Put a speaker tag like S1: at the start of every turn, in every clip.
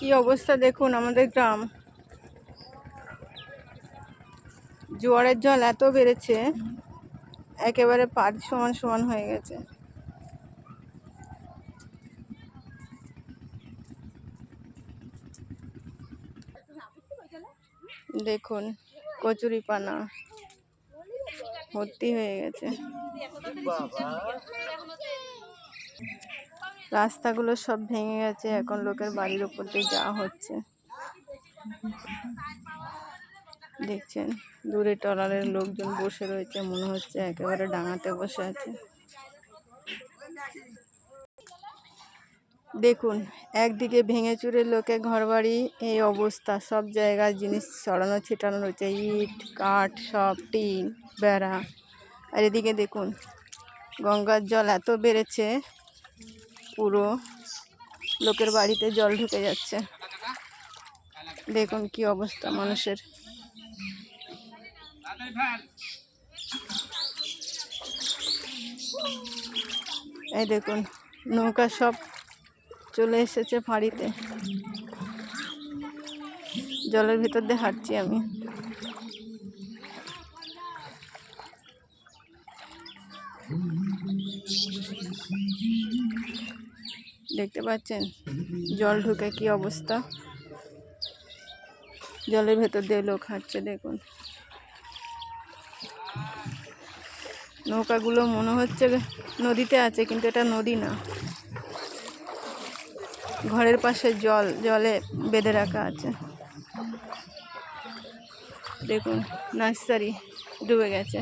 S1: কি অবস্থা দেখুন আমাদের গ্রাম। জোয়ারের জল এত বেড়েছে, একেবারে পাট সমান সমান হয়ে গেছে। দেখুন, কচুরি পানা ভর্তি হয়ে গেছে। রাস্তাগুলো সব ভেঙে গেছে, এখন লোকের বাড়ির উপর দিয়ে যাওয়া হচ্ছে। দেখছেন, দূরে ট্রলারের লোকজন বসে রয়েছে, মনে হচ্ছে একেবারে ডাঙাতে বসে আছে। দেখুন, একদিকে ভেঙে চুরে লোকে ঘরবাড়ি, এই অবস্থা। সব জায়গায় জিনিস ছড়ানো, ছিটানো রয়েছে, ইট, কাঠ, সব, টিন, বেড়া। আর এদিকে দেখুন, গঙ্গার জল এত বেড়েছে পুরো লোকের বাড়িতে জল ঢুকে যাচ্ছে। দেখুন কি অবস্থা মানুষের। এই দেখুন, নৌকা সব চলে এসেছে ফাঁড়িতে। জলের ভিতর দিয়ে হাঁটছি আমি। দেখতে পাচ্ছেন? জল ঢুকে কি অবস্থা? জলের ভেতর দিয়ে লোক হাঁটছে, দেখুন। নৌকাগুলো মনে হচ্ছে নদীতে আছে, কিন্তু এটা নদী না। ঘরের পাশে জল, জলে বেঁধে রাখা আছে। দেখুন, নার্সারি ডুবে গেছে।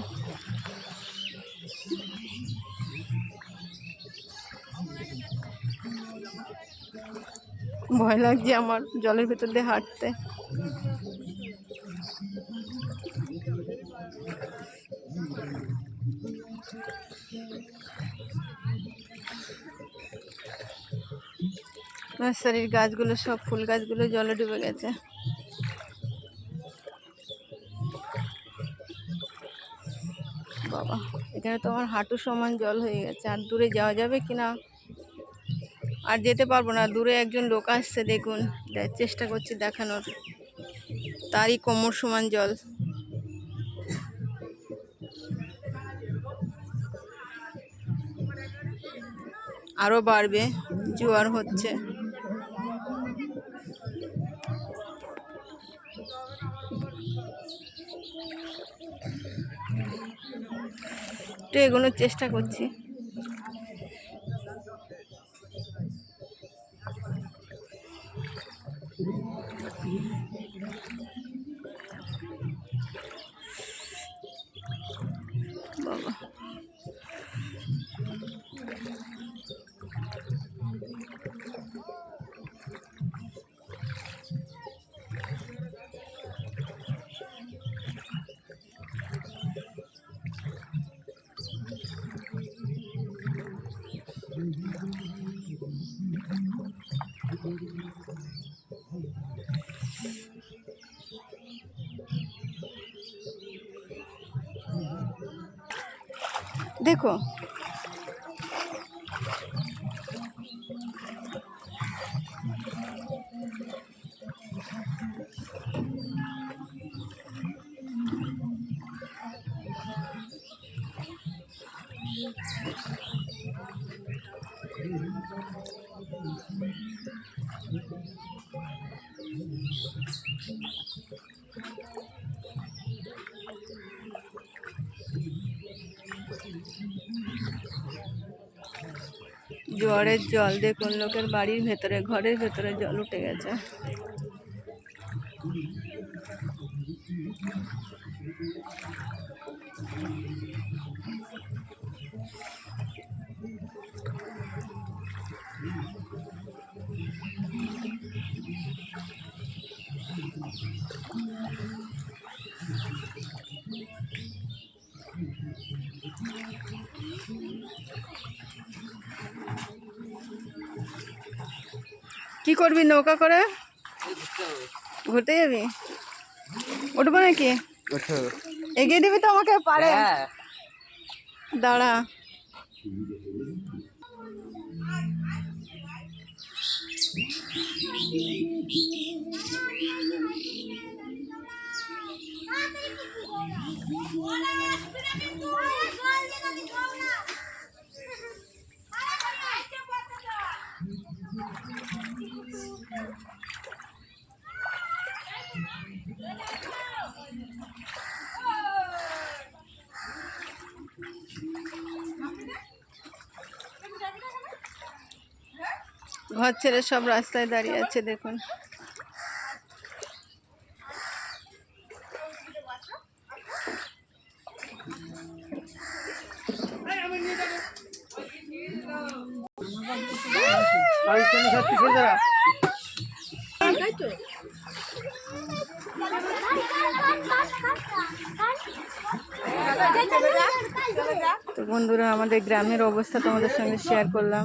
S1: ভয় লাগছে আমার জলের ভেতর দিয়ে হাঁটতে। নার্সারির গাছগুলো সব ফুল গাছগুলো জলে ডুবে গেছে। বাবা, এখানে তো আমার হাঁটু সমান জল হয়ে গেছে। আর দূরে যাওয়া যাবে কি না আর যেতে পারব না। দূরে একজন লোক আসছে, দেখুন। চেষ্টা করছি দেখানোর। তারই কোমর সমান জল। আরও বাড়বে, জোয়ার হচ্ছে। একটু এগোনোর চেষ্টা করছি। বাবা देखो Thank you. জোয়ারের জল দেখুন লোকের বাড়ির ভেতরে ঘরের ভেতরে জল উঠে গেছে। কি করবি নৌকা করে? ঘুরতে যাবি। উঠবো নাকি? এগিয়ে দিবি তো আমাকে পারে? দাঁড়া। ঘর ছেড়ে সব রাস্তায় দাঁড়িয়ে আছে দেখুন। বন্ধুরা আমাদের গ্রামের অবস্থা তোমাদের সঙ্গে শেয়ার করলাম।